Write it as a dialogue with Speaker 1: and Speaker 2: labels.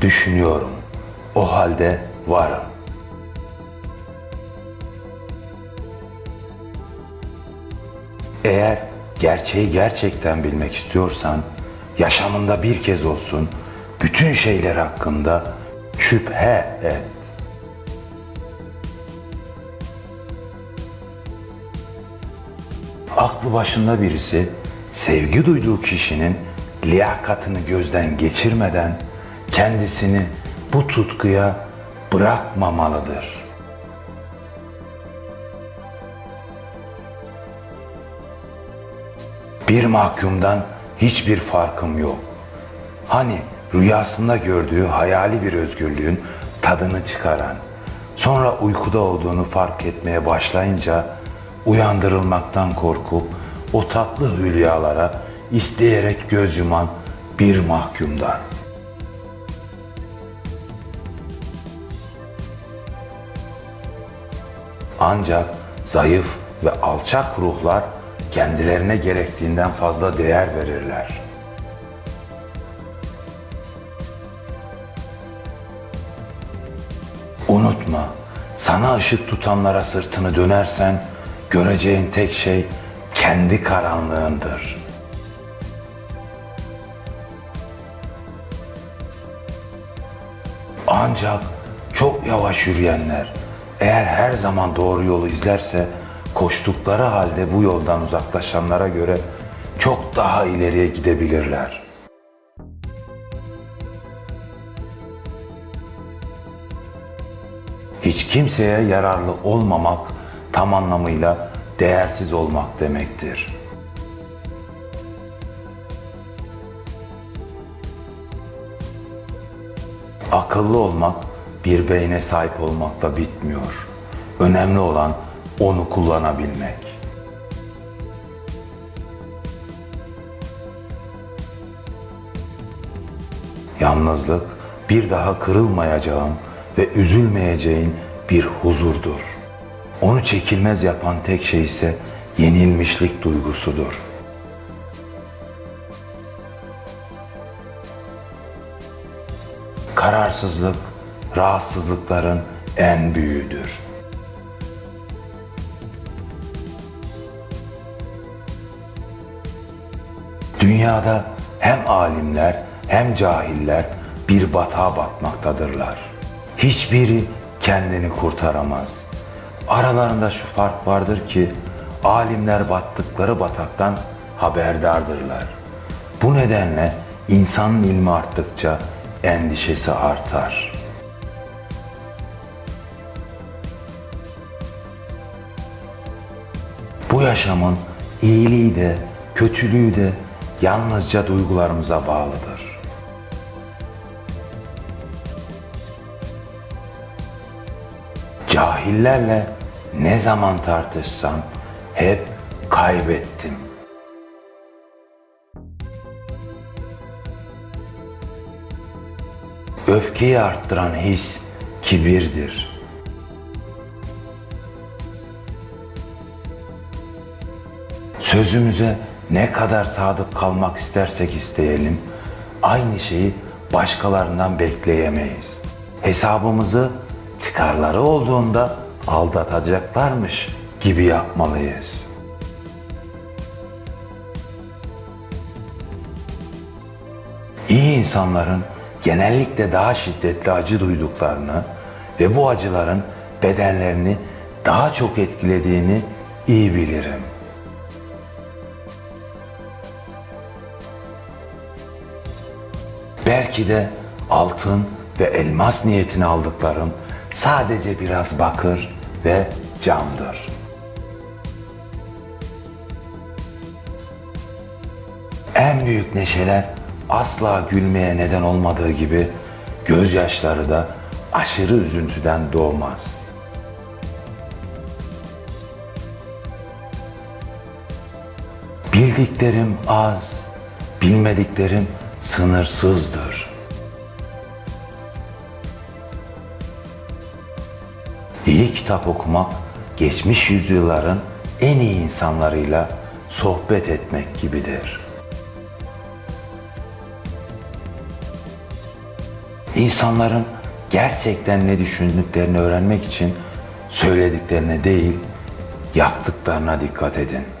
Speaker 1: düşünüyorum. O halde varım. Eğer gerçeği gerçekten bilmek istiyorsan, yaşamında bir kez olsun bütün şeyler hakkında şüphe et. Aklı başında birisi sevgi duyduğu kişinin liyakatını gözden geçirmeden kendisini bu tutkuya bırakmamalıdır. Bir mahkumdan hiçbir farkım yok. Hani rüyasında gördüğü hayali bir özgürlüğün tadını çıkaran, sonra uykuda olduğunu fark etmeye başlayınca uyandırılmaktan korkup o tatlı hülyalara isteyerek göz yuman bir mahkumdan. Ancak zayıf ve alçak ruhlar kendilerine gerektiğinden fazla değer verirler. Unutma, sana ışık tutanlara sırtını dönersen göreceğin tek şey kendi karanlığındır. Ancak çok yavaş yürüyenler eğer her zaman doğru yolu izlerse koştukları halde bu yoldan uzaklaşanlara göre çok daha ileriye gidebilirler. Hiç kimseye yararlı olmamak tam anlamıyla değersiz olmak demektir. Akıllı olmak bir beyne sahip olmakla bitmiyor. Önemli olan onu kullanabilmek. Yalnızlık bir daha kırılmayacağın ve üzülmeyeceğin bir huzurdur. Onu çekilmez yapan tek şey ise yenilmişlik duygusudur. Kararsızlık rahatsızlıkların en büyüğüdür. Dünyada hem alimler hem cahiller bir batağa batmaktadırlar. Hiçbiri kendini kurtaramaz. Aralarında şu fark vardır ki alimler battıkları bataktan haberdardırlar. Bu nedenle insanın ilmi arttıkça endişesi artar. Bu yaşamın iyiliği de kötülüğü de yalnızca duygularımıza bağlıdır. Cahillerle ne zaman tartışsam hep kaybettim. Öfkeyi arttıran his kibirdir. Sözümüze ne kadar sadık kalmak istersek isteyelim, aynı şeyi başkalarından bekleyemeyiz. Hesabımızı çıkarları olduğunda aldatacaklarmış gibi yapmalıyız. İyi insanların genellikle daha şiddetli acı duyduklarını ve bu acıların bedenlerini daha çok etkilediğini iyi bilirim. Belki de altın ve elmas niyetini aldıklarım sadece biraz bakır ve camdır. En büyük neşeler asla gülmeye neden olmadığı gibi gözyaşları da aşırı üzüntüden doğmaz. Bildiklerim az, bilmediklerim sınırsızdır. İyi kitap okumak, geçmiş yüzyılların en iyi insanlarıyla sohbet etmek gibidir. İnsanların gerçekten ne düşündüklerini öğrenmek için söylediklerine değil, yaptıklarına dikkat edin.